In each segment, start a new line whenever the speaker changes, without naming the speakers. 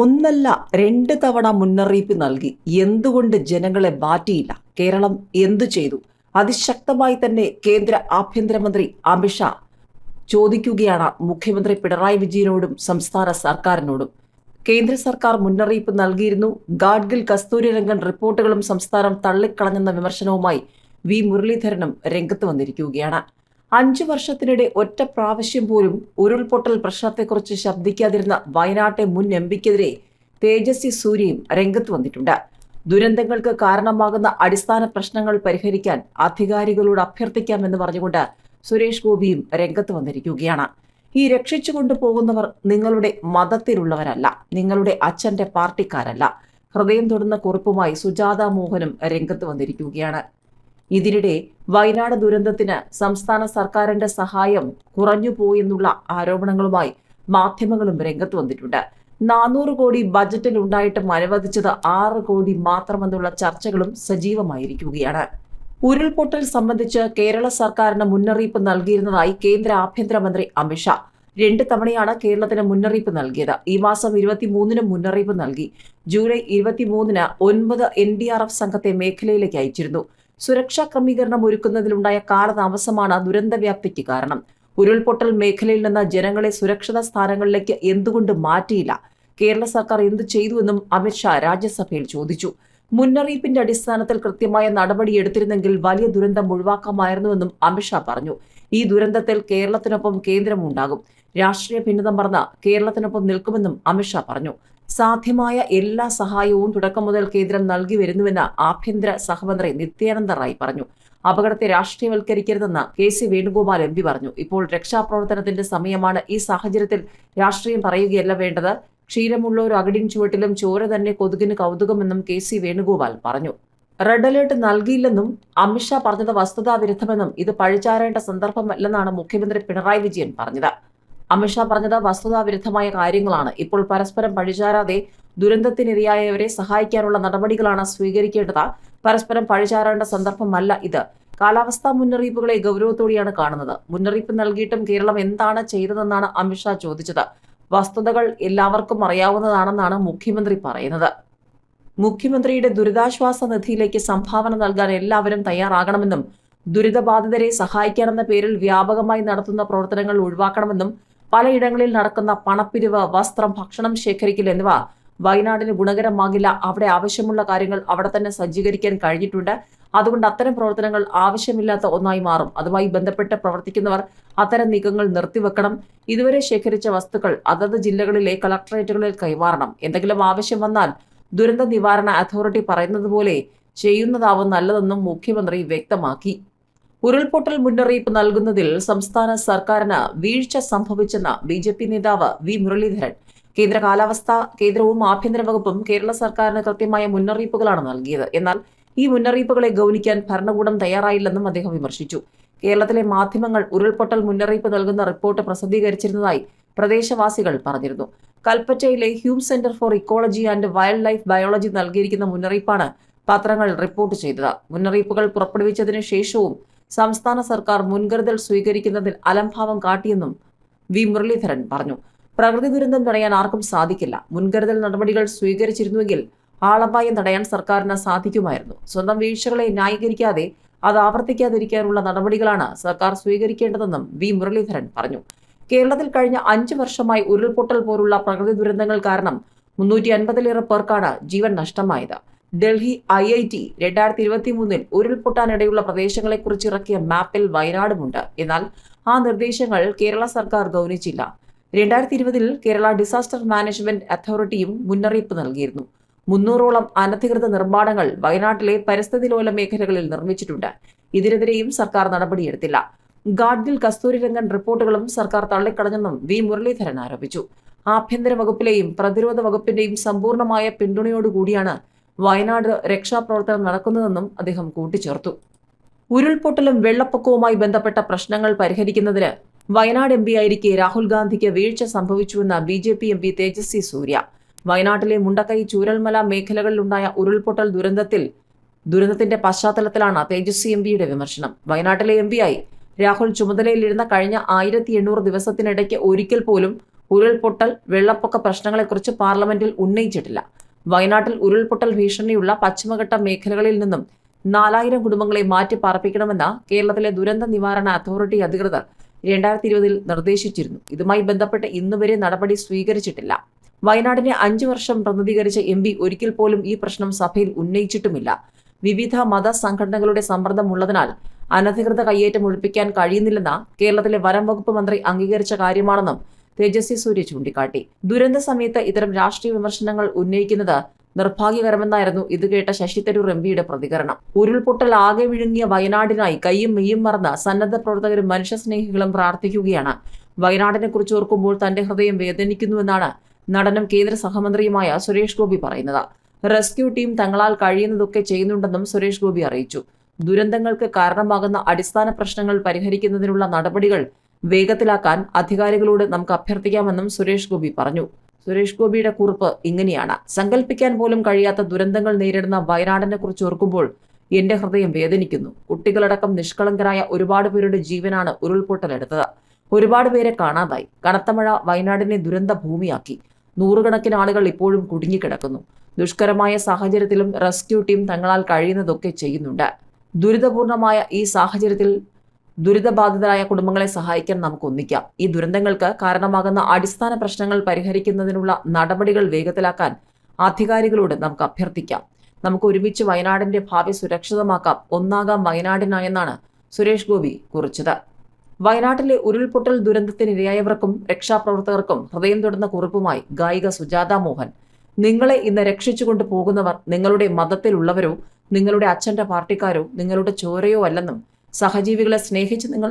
ഒന്നല്ല രണ്ട് തവണ മുന്നറിയിപ്പ് നൽകി. എന്തുകൊണ്ട് ജനങ്ങളെ മാറ്റിയില്ല? കേരളം എന്തു ചെയ്തു? അതിശക്തമായി തന്നെ കേന്ദ്ര ആഭ്യന്തരമന്ത്രി അമിത്ഷാ ചോദിക്കുകയാണ് മുഖ്യമന്ത്രി പിണറായി വിജയനോടും സംസ്ഥാന സർക്കാരിനോടും. കേന്ദ്ര സർക്കാർ മുന്നറിയിപ്പ് നൽകിയിരുന്നു. ഗാഡ്ഗിൽ കസ്തൂരിരംഗൻ റിപ്പോർട്ടുകളും സംസ്ഥാനം തള്ളിക്കളഞ്ഞെന്ന വിമർശനവുമായി വി മുരളീധരനും രംഗത്ത് വന്നിരിക്കുകയാണ്. അഞ്ചു വർഷത്തിനിടെ ഒറ്റ പ്രാവശ്യം പോലും ഉരുൾപൊട്ടൽ പ്രശ്നത്തെക്കുറിച്ച് ശബ്ദിക്കാതിരുന്ന വയനാട്ടെ മുൻ എം പിക്കെതിരെ തേജസ്വി സൂര്യയും രംഗത്ത് വന്നിട്ടുണ്ട്. ദുരന്തങ്ങൾക്ക് കാരണമാകുന്ന അടിസ്ഥാന പ്രശ്നങ്ങൾ പരിഹരിക്കാൻ അധികാരികളോട് അഭ്യർത്ഥിക്കാമെന്ന് പറഞ്ഞുകൊണ്ട് സുരേഷ് ഗോപിയും രംഗത്ത് വന്നിരിക്കുകയാണ്. ഈ രക്ഷിച്ചു കൊണ്ടുപോകുന്നവർ നിങ്ങളുടെ മതത്തിലുള്ളവരല്ല നിങ്ങളുടെ അച്ഛന്റെ പാർട്ടിക്കാരല്ല. ഹൃദയം തൊടുന്ന കുറിപ്പുമായി സുജാത മോഹനും രംഗത്ത് വന്നിരിക്കുകയാണ്. ഇതിനിടെ വയനാട് ദുരന്തത്തിന് സംസ്ഥാന സർക്കാരിന്റെ സഹായം കുറഞ്ഞുപോയെന്നുള്ള ആരോപണങ്ങളുമായി മാധ്യമങ്ങളും രംഗത്ത് വന്നിട്ടുണ്ട്. നാനൂറ് കോടി ബജറ്റിൽ ഉണ്ടായിട്ടും അനുവദിച്ചത് ആറ് കോടി മാത്രമെന്നുള്ള ചർച്ചകളും സജീവമായിരിക്കുകയാണ്. ഉരുൾപൊട്ടൽ സംബന്ധിച്ച് കേരള സർക്കാരിന് മുന്നറിയിപ്പ് നൽകിയിരുന്നതായി കേന്ദ്ര ആഭ്യന്തരമന്ത്രി അമിത്ഷാ രണ്ട് തവണയാണ് കേരളത്തിന് മുന്നറിയിപ്പ് നൽകിയത്. ഈ മാസം ഇരുപത്തിമൂന്നിന് മുന്നറിയിപ്പ് നൽകി. ജൂലൈ ഇരുപത്തിമൂന്നിന് ഒൻപത് എൻ ഡി ആർ എഫ് സംഘത്തെ മേഖലയിലേക്ക് അയച്ചിരുന്നു. സുരക്ഷാ ക്രമീകരണം ഒരുക്കുന്നതിലുണ്ടായ കാലതാമസമാണ് ദുരന്തവ്യാപ്തിക്ക് കാരണം. ഉരുൾപൊട്ടൽ മേഖലയിൽ നിന്ന് ജനങ്ങളെ സുരക്ഷിത സ്ഥാനങ്ങളിലേക്ക് എന്തുകൊണ്ട് മാറ്റിയില്ല? കേരള സർക്കാർ എന്തു ചെയ്തുവെന്നും അമിത്ഷാ രാജ്യസഭയിൽ ചോദിച്ചു. മുന്നറിയിപ്പിന്റെ അടിസ്ഥാനത്തിൽ കൃത്യമായ നടപടി എടുത്തിരുന്നെങ്കിൽ വലിയ ദുരന്തം ഒഴിവാക്കാമായിരുന്നുവെന്നും അമിത്ഷാ പറഞ്ഞു. ഈ ദുരന്തത്തിൽ കേരളത്തിനൊപ്പം കേന്ദ്രമുണ്ടാകും. രാഷ്ട്രീയ ഭിന്നത മറന്ന് കേരളത്തിനൊപ്പം നിൽക്കുമെന്നും അമിത്ഷാ പറഞ്ഞു. സാധ്യമായ എല്ലാ സഹായവും തുടക്കം മുതൽ കേന്ദ്രം നൽകി വരുന്നുവെന്ന് ആഭ്യന്തര സഹമന്ത്രി നിത്യാനന്ദ റായ് പറഞ്ഞു. അപകടത്തെ രാഷ്ട്രീയവൽക്കരിക്കരുതെന്ന് K C Venugopal M P പറഞ്ഞു. ഇപ്പോൾ രക്ഷാപ്രവർത്തനത്തിന്റെ സമയമാണ്. ഈ സാഹചര്യത്തിൽ രാഷ്ട്രീയം പറയുകയല്ല വേണ്ടത്. ക്ഷീരമുള്ള ഒരു അകടിൻ ചുവട്ടിലും ചോര തന്നെ കൊതുകിന് കൗതുകമെന്നും കെ സി വേണുഗോപാൽ പറഞ്ഞു. റെഡ് അലേർട്ട് നൽകിയില്ലെന്നും അമിത്ഷാ പറഞ്ഞത് വസ്തുതാവിരുദ്ധമെന്നും ഇത് പഴിചാരേണ്ട സന്ദർഭമല്ലെന്നാണ് മുഖ്യമന്ത്രി പിണറായി വിജയൻ പറഞ്ഞത്. അമിത്ഷാ പറഞ്ഞത് വസ്തുതാവിരുദ്ധമായ കാര്യങ്ങളാണ്. ഇപ്പോൾ പരസ്പരം പഴിചാരാതെ ദുരന്തത്തിനിരയായവരെ സഹായിക്കാനുള്ള നടപടികളാണ് സ്വീകരിക്കേണ്ടത്. പരസ്പരം പഴിചാരേണ്ട സന്ദർഭമല്ല ഇത്. കാലാവസ്ഥാ മുന്നറിയിപ്പുകളെ ഗൗരവത്തോടെയാണ് കാണുന്നത്. മുന്നറിയിപ്പ് നൽകിയിട്ടും കേരളം എന്താണ് ചെയ്തതെന്നാണ് അമിത്ഷാ ചോദിച്ചത്. വസ്തുതകൾ എല്ലാവർക്കും അറിയാവുന്നതാണെന്നാണ് മുഖ്യമന്ത്രി പറയുന്നത്. മുഖ്യമന്ത്രിയുടെ ദുരിതാശ്വാസ നിധിയിലേക്ക് സംഭാവന നൽകാൻ എല്ലാവരും തയ്യാറാകണമെന്നും ദുരിതബാധിതരെ സഹായിക്കാനെന്ന പേരിൽ വ്യാപകമായി നടത്തുന്ന പ്രവർത്തനങ്ങൾ ഒഴിവാക്കണമെന്നും പലയിടങ്ങളിൽ നടക്കുന്ന പണപ്പിരിവ് വസ്ത്രം ഭക്ഷണം ശേഖരിക്കൽ എന്നിവ വയനാടിന് ഗുണകരമാകില്ല. അവിടെ ആവശ്യമുള്ള കാര്യങ്ങൾ അവിടെ തന്നെ സജ്ജീകരിക്കാൻ കഴിഞ്ഞിട്ടുണ്ട്. അതുകൊണ്ട് അത്തരം പ്രവർത്തനങ്ങൾ ആവശ്യമില്ലാത്ത ഒന്നായി മാറും. അതുമായി ബന്ധപ്പെട്ട് പ്രവർത്തിക്കുന്നവർ അത്തരം നീക്കങ്ങൾ നിർത്തിവെക്കണം. ഇതുവരെ ശേഖരിച്ച വസ്തുക്കൾ അതത് ജില്ലകളിലെ കളക്ടറേറ്റുകളിൽ കൈമാറണം. എന്തെങ്കിലും ആവശ്യം വന്നാൽ ദുരന്ത നിവാരണ അതോറിറ്റി പറയുന്നത് പോലെ ചെയ്യുന്നതാവും നല്ലതെന്നും മുഖ്യമന്ത്രി വ്യക്തമാക്കി. ഉരുൾപൊട്ടൽ മുന്നറിയിപ്പ് നൽകുന്നതിൽ സംസ്ഥാന സർക്കാരിന് വീഴ്ച സംഭവിച്ചെന്ന് ബി ജെ പി നേതാവ് വി മുരളീധരൻ. കേന്ദ്ര കാലാവസ്ഥ കേന്ദ്രവും ആഭ്യന്തര വകുപ്പും കേരള സർക്കാരിന് കൃത്യമായ മുന്നറിയിപ്പുകളാണ് നൽകിയത്. എന്നാൽ ഈ മുന്നറിയിപ്പുകളെ ഗൗനിക്കാൻ ഭരണകൂടം തയ്യാറായില്ലെന്നും അദ്ദേഹം വിമർശിച്ചു. കേരളത്തിലെ മാധ്യമങ്ങൾ ഉരുൾപൊട്ടൽ മുന്നറിയിപ്പ് നൽകുന്ന റിപ്പോർട്ട് പ്രസിദ്ധീകരിച്ചിരുന്നതായി പ്രദേശവാസികൾ പറഞ്ഞിരുന്നു. കൽപ്പറ്റയിലെ Hume centre for ecology and wildlife biology നൽകിയിരിക്കുന്ന മുന്നറിയിപ്പാണ് പത്രങ്ങൾ റിപ്പോർട്ട് ചെയ്തത്. മുന്നറിയിപ്പുകൾ പുറപ്പെടുവിച്ചതിനു ശേഷവും സംസ്ഥാന സർക്കാർ മുൻകരുതൽ സ്വീകരിക്കുന്നതിൽ അലംഭാവം കാട്ടിയെന്നും വി മുരളീധരൻ പറഞ്ഞു. പ്രകൃതി ദുരന്തം തടയാൻ ആർക്കും സാധിക്കില്ല. മുൻകരുതൽ നടപടികൾ സ്വീകരിച്ചിരുന്നുവെങ്കിൽ ആളപായം തടയാൻ സർക്കാരിന് സാധിക്കുമായിരുന്നു. സ്വന്തം വീഴ്ചകളെ ന്യായീകരിക്കാതെ അത് ആവർത്തിക്കാതിരിക്കാനുള്ള നടപടികളാണ് സർക്കാർ സ്വീകരിക്കേണ്ടതെന്നും വി മുരളീധരൻ പറഞ്ഞു. കേരളത്തിൽ കഴിഞ്ഞ അഞ്ച് വർഷമായി ഉരുൾപൊട്ടൽ പോലുള്ള പ്രകൃതി ദുരന്തങ്ങൾ കാരണം മുന്നൂറ്റി അൻപതിലേറെ പേർക്കാണ് ജീവൻ നഷ്ടമായത്. ഡൽഹി ഐ ഐ ടി രണ്ടായിരത്തി ഇരുപത്തി മൂന്നിൽ ഉരുൾപൊട്ടാനിടയുള്ള പ്രദേശങ്ങളെക്കുറിച്ച് ഇറക്കിയ മാപ്പിൽ വയനാടുമുണ്ട്. എന്നാൽ ആ നിർദ്ദേശങ്ങൾ കേരള സർക്കാർ ഗൗനിച്ചില്ല. രണ്ടായിരത്തി ഇരുപതിൽ കേരള ഡിസാസ്റ്റർ മാനേജ്മെന്റ് അതോറിറ്റിയും മുന്നറിയിപ്പ് നൽകിയിരുന്നു. മുന്നൂറോളം അനധികൃത നിർമ്മാണങ്ങൾ വയനാട്ടിലെ പരിസ്ഥിതി ലോല മേഖലകളിൽ നിർമ്മിച്ചിട്ടുണ്ട്. ഇതിനെതിരെയും സർക്കാർ നടപടിയെടുത്തില്ല. ഗാഡ്ഗിൽ കസ്തൂരിരംഗൻ റിപ്പോർട്ടുകളും സർക്കാർ തള്ളിക്കളഞ്ഞെന്നും വി മുരളീധരൻ ആരോപിച്ചു. ആഭ്യന്തര വകുപ്പിലെയും പ്രതിരോധ വകുപ്പിന്റെയും സമ്പൂർണമായ പിന്തുണയോടുകൂടിയാണ് വയനാട് രക്ഷാപ്രവർത്തനം നടക്കുന്നതെന്നും അദ്ദേഹം കൂട്ടിച്ചേർത്തു. ഉരുൾപൊട്ടലും വെള്ളപ്പൊക്കവുമായി ബന്ധപ്പെട്ട പ്രശ്നങ്ങൾ പരിഹരിക്കുന്നതിന് വയനാട് എം പി ആയിരിക്കെ രാഹുൽ ഗാന്ധിക്ക് വീഴ്ച സംഭവിച്ചുവെന്ന B J P M P Tejasvi Surya. വയനാട്ടിലെ മുണ്ടക്കൈ ചൂരൽമല മേഖലകളിലുണ്ടായ ഉരുൾപൊട്ടൽ ദുരന്തത്തിൽ ദുരന്തത്തിന്റെ പശ്ചാത്തലത്തിലാണ് തേജസ്വി എം പിയുടെ വിമർശനം. വയനാട്ടിലെ എം പിയായി രാഹുൽ ചുമതലയിലിരുന്ന കഴിഞ്ഞ ആയിരത്തി എണ്ണൂറ് ദിവസത്തിനിടയ്ക്ക് ഒരിക്കൽ പോലും ഉരുൾപൊട്ടൽ വെള്ളപ്പൊക്ക പ്രശ്നങ്ങളെക്കുറിച്ച് പാർലമെന്റിൽ ഉന്നയിച്ചിട്ടില്ല. വയനാട്ടിൽ ഉരുൾപൊട്ടൽ ഭീഷണിയുള്ള പശ്ചിമഘട്ട മേഖലകളിൽ നിന്നും നാലായിരം കുടുംബങ്ങളെ മാറ്റി പാർപ്പിക്കണമെന്ന കേരളത്തിലെ ദുരന്ത നിവാരണ അതോറിറ്റി അധികൃതർ രണ്ടായിരത്തി ഇരുപതിൽ നിർദ്ദേശിച്ചിരുന്നു. ഇതുമായി ബന്ധപ്പെട്ട് ഇന്നുവരെ നടപടി സ്വീകരിച്ചിട്ടില്ല. വയനാടിനെ അഞ്ചു വർഷം പ്രതിനിധീകരിച്ച എം പി ഒരിക്കൽ പോലും ഈ പ്രശ്നം സഭയിൽ ഉന്നയിച്ചിട്ടുമില്ല. വിവിധ മത സംഘടനകളുടെ സമ്മർദ്ദമുള്ളതിനാൽ അനധികൃത കയ്യേറ്റം ഒഴിപ്പിക്കാൻ കഴിയുന്നില്ലെന്ന കേരളത്തിലെ വനം വകുപ്പ് മന്ത്രി അംഗീകരിച്ച കാര്യമാണെന്നും തേജസ്വി സൂര്യ ചൂണ്ടിക്കാട്ടി. ദുരന്ത സമയത്ത് ഇത്തരം രാഷ്ട്രീയ വിമർശനങ്ങൾ ഉന്നയിക്കുന്നത് നിർഭാഗ്യകരമെന്നായിരുന്നു ഇത് കേട്ട ശശി തരൂർ എം പിയുടെ പ്രതികരണം. ഉരുൾപൊട്ടൽ ആകെ വിഴുങ്ങിയ വയനാടിനായി കൈയും മെയ്യും മറന്ന് സന്നദ്ധ പ്രവർത്തകരും മനുഷ്യസ്നേഹികളും പ്രാർത്ഥിക്കുകയാണ്. വയനാടിനെ കുറിച്ച് ഓർക്കുമ്പോൾ തന്റെ ഹൃദയം വേദനിക്കുന്നുവെന്നാണ് നടനും കേന്ദ്ര സഹമന്ത്രിയുമായ സുരേഷ് ഗോപി പറയുന്നത്. റെസ്ക്യൂ ടീം തങ്ങളാൽ കഴിയുന്നതൊക്കെ ചെയ്യുന്നുണ്ടെന്നും സുരേഷ് ഗോപി അറിയിച്ചു. ദുരന്തങ്ങൾക്ക് കാരണമാകുന്ന അടിസ്ഥാന പ്രശ്നങ്ങൾ പരിഹരിക്കുന്നതിനുള്ള നടപടികൾ വേഗത്തിലാക്കാൻ അധികാരികളോട് നമുക്ക് അഭ്യർത്ഥിക്കാമെന്നും സുരേഷ് ഗോപി പറഞ്ഞു. സുരേഷ് ഗോപിയുടെ കുറിപ്പ് ഇങ്ങനെയാണ്. സങ്കല്പിക്കാൻ പോലും കഴിയാത്ത ദുരന്തങ്ങൾ നേരിടുന്ന വയനാടിനെ കുറിച്ച് ഓർക്കുമ്പോൾ എന്റെ ഹൃദയം വേദനിക്കുന്നു. കുട്ടികളടക്കം നിഷ്കളങ്കരായ ഒരുപാട് പേരുടെ ജീവനാണ് ഉരുൾപൊട്ടലെടുത്തത്. ഒരുപാട് പേരെ കാണാതായി. കനത്ത മഴ വയനാടിനെ ദുരന്ത ഭൂമിയാക്കി നൂറുകണക്കിന് ആളുകൾ ഇപ്പോഴും കുടുങ്ങിക്കിടക്കുന്നു. ദുഷ്കരമായ സാഹചര്യത്തിലും റെസ്ക്യൂ ടീം തങ്ങളാൽ കഴിയുന്നതൊക്കെ ചെയ്യുന്നുണ്ട്. ദുരിതപൂർണമായ ഈ സാഹചര്യത്തിൽ ദുരിതബാധിതരായ കുടുംബങ്ങളെ സഹായിക്കാൻ നമുക്ക് ഒന്നിക്കാം. ഈ ദുരന്തങ്ങൾക്ക് കാരണമാകുന്ന അടിസ്ഥാന പ്രശ്നങ്ങൾ പരിഹരിക്കുന്നതിനുള്ള നടപടികൾ വേഗത്തിലാക്കാൻ അധികാരികളോട് നമുക്ക് അഭ്യർത്ഥിക്കാം. നമുക്ക് ഒരുമിച്ച് വയനാടിന്റെ ഭാവി സുരക്ഷിതമാക്കാം. ഒന്നാകാം വയനാടിനായെന്നാണ് സുരേഷ് ഗോപി കുറിച്ചത്. വയനാട്ടിലെ ഉരുൾപൊട്ടൽ ദുരന്തത്തിനിരയായവർക്കും രക്ഷാപ്രവർത്തകർക്കും ഹൃദയം തൊടുന്ന കുറിപ്പുമായി ഗായിക സുജാത മോഹൻ. നിങ്ങളെ ഇന്ന് രക്ഷിച്ചുകൊണ്ട് പോകുന്നവർ നിങ്ങളുടെ മതത്തിലുള്ളവരോ നിങ്ങളുടെ അച്ഛന്റെ പാർട്ടിക്കാരോ നിങ്ങളുടെ ചോരയോ അല്ലെന്നും സഹജീവികളെ സ്നേഹിച്ച് നിങ്ങൾ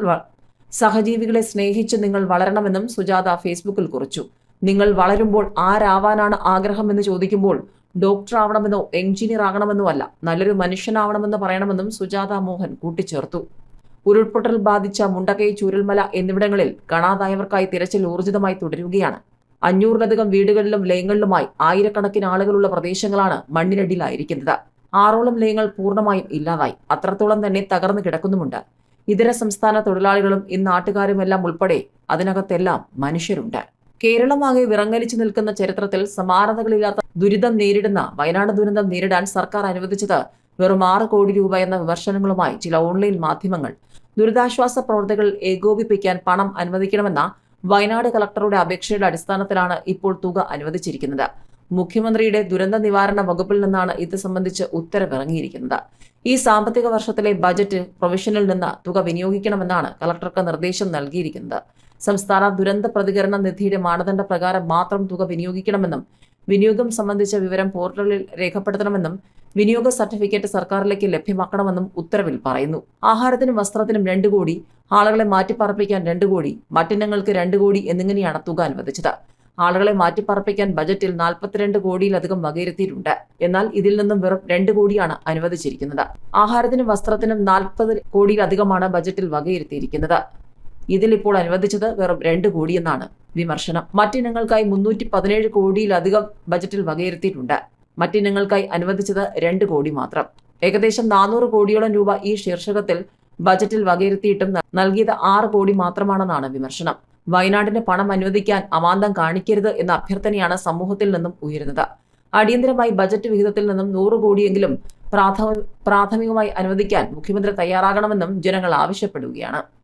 സഹജീവികളെ സ്നേഹിച്ച് നിങ്ങൾ വളരണമെന്നും സുജാത ഫേസ്ബുക്കിൽ കുറിച്ചു. നിങ്ങൾ വളരുമ്പോൾ ആരാവാനാണ് ആഗ്രഹമെന്ന് ചോദിക്കുമ്പോൾ ഡോക്ടർ ആവണമെന്നോ എഞ്ചിനീയർ ആകണമെന്നോ അല്ല നല്ലൊരു മനുഷ്യനാവണമെന്ന് പറയണമെന്നും സുജാത മോഹൻ കൂട്ടിച്ചേർത്തു. ഉരുൾപൊട്ടൽ ബാധിച്ച മുണ്ടക്കൈ ചൂരൽമല എന്നിവിടങ്ങളിൽ കാണാതായവർക്കായി തിരച്ചിൽ ഊർജിതമായി തുടരുകയാണ്. അഞ്ഞൂറിലധികം വീടുകളിലും ലയങ്ങളിലുമായി ആയിരക്കണക്കിന് ആളുകളുള്ള പ്രദേശങ്ങളാണ് മണ്ണിനടിയിലായിരിക്കുന്നത്. ആറോളം ലയങ്ങൾ പൂർണമായും ഇല്ലാതായി. അത്രത്തോളം തന്നെ തകർന്നു കിടക്കുന്നുമുണ്ട്. ഇതര സംസ്ഥാന തൊഴിലാളികളും ഈ നാട്ടുകാരുമെല്ലാം ഉൾപ്പെടെ അതിനകത്തെല്ലാം മനുഷ്യരുണ്ട്. കേരളമാകെ വിറങ്ങലിച്ചു നിൽക്കുന്ന ചരിത്രത്തിൽ സമാനതകളില്ലാത്ത ദുരിതം നേരിടുന്ന വയനാട് ദുരന്തം നേരിടാൻ സർക്കാർ അനുവദിച്ചത് വെറും ആറ് കോടി രൂപ എന്ന വിമർശനങ്ങളുമായി ചില ഓൺലൈൻ മാധ്യമങ്ങൾ. ദുരിതാശ്വാസ പ്രവർത്തികൾ ഏകോപിപ്പിക്കാൻ പണം അനുവദിക്കണമെന്ന വയനാട് കളക്ടറുടെ അപേക്ഷയുടെ അടിസ്ഥാനത്തിലാണ് ഇപ്പോൾ തുക അനുവദിച്ചിരിക്കുന്നത്. മുഖ്യമന്ത്രിയുടെ ദുരന്ത നിവാരണ വകുപ്പിൽ നിന്നാണ് ഇത് സംബന്ധിച്ച് ഉത്തരവിറങ്ങിയിരിക്കുന്നത്. ഈ സാമ്പത്തിക വർഷത്തിലെ ബജറ്റ് പ്രൊവിഷനിൽ നിന്ന് തുക വിനിയോഗിക്കണമെന്നാണ് കളക്ടർക്ക് നിർദ്ദേശം നൽകിയിരിക്കുന്നത്. സംസ്ഥാന ദുരന്ത പ്രതികരണ നിധിയുടെ മാനദണ്ഡ പ്രകാരം മാത്രം തുക വിനിയോഗിക്കണമെന്നും വിനിയോഗം സംബന്ധിച്ച വിവരം പോർട്ടലിൽ രേഖപ്പെടുത്തണമെന്നും വിനിയോഗ സർട്ടിഫിക്കറ്റ് സർക്കാരിലേക്ക് ലഭ്യമാക്കണമെന്നും ഉത്തരവിൽ പറയുന്നു. ആഹാരത്തിനും വസ്ത്രത്തിനും രണ്ടു കോടി ആളുകളെ മാറ്റിപ്പാർപ്പിക്കാൻ രണ്ടു കോടി മറ്റിനങ്ങൾക്ക് രണ്ടു കോടി എന്നിങ്ങനെയാണ് തുക അനുവദിച്ചത്. ആളുകളെ മാറ്റിപ്പാർപ്പിക്കാൻ ബജറ്റിൽ നാൽപ്പത്തിരണ്ട് കോടിയിലധികം വകയിരുത്തിയിട്ടുണ്ട്. എന്നാൽ ഇതിൽ നിന്നും വെറും രണ്ട് കോടിയാണ് അനുവദിച്ചിരിക്കുന്നത്. ആഹാരത്തിനും വസ്ത്രത്തിനും നാൽപ്പത് കോടിയിലധികമാണ് ബജറ്റിൽ വകയിരുത്തിയിരിക്കുന്നത്. ഇതിൽ ഇപ്പോൾ അനുവദിച്ചത് വെറും രണ്ട് കോടിയെന്നാണ് വിമർശനം. മറ്റിനങ്ങൾക്കായി മുന്നൂറ്റി പതിനേഴ് കോടിയിലധികം ബജറ്റിൽ വകയിരുത്തിയിട്ടുണ്ട്. മറ്റിനങ്ങൾക്കായി അനുവദിച്ചത് രണ്ട് കോടി മാത്രം. ഏകദേശം നാനൂറ് കോടിയോളം രൂപ ഈ ശീർഷകത്തിൽ ബജറ്റിൽ വകയിരുത്തിയിട്ടും നൽകിയത് ആറ് കോടി മാത്രമാണെന്നാണ് വിമർശനം. വയനാടിന് പണം അനുവദിക്കാൻ അമാന്തം കാണിക്കരുത് എന്ന അഭ്യർത്ഥനയാണ് സമൂഹത്തിൽ നിന്നും ഉയരുന്നത്. അടിയന്തരമായി ബജറ്റ് വിഹിതത്തിൽ നിന്നും നൂറ് കോടിയെങ്കിലും പ്രാഥമികമായി അനുവദിക്കാൻ മുഖ്യമന്ത്രി തയ്യാറാകണമെന്നും ജനങ്ങൾ ആവശ്യപ്പെടുകയാണ്.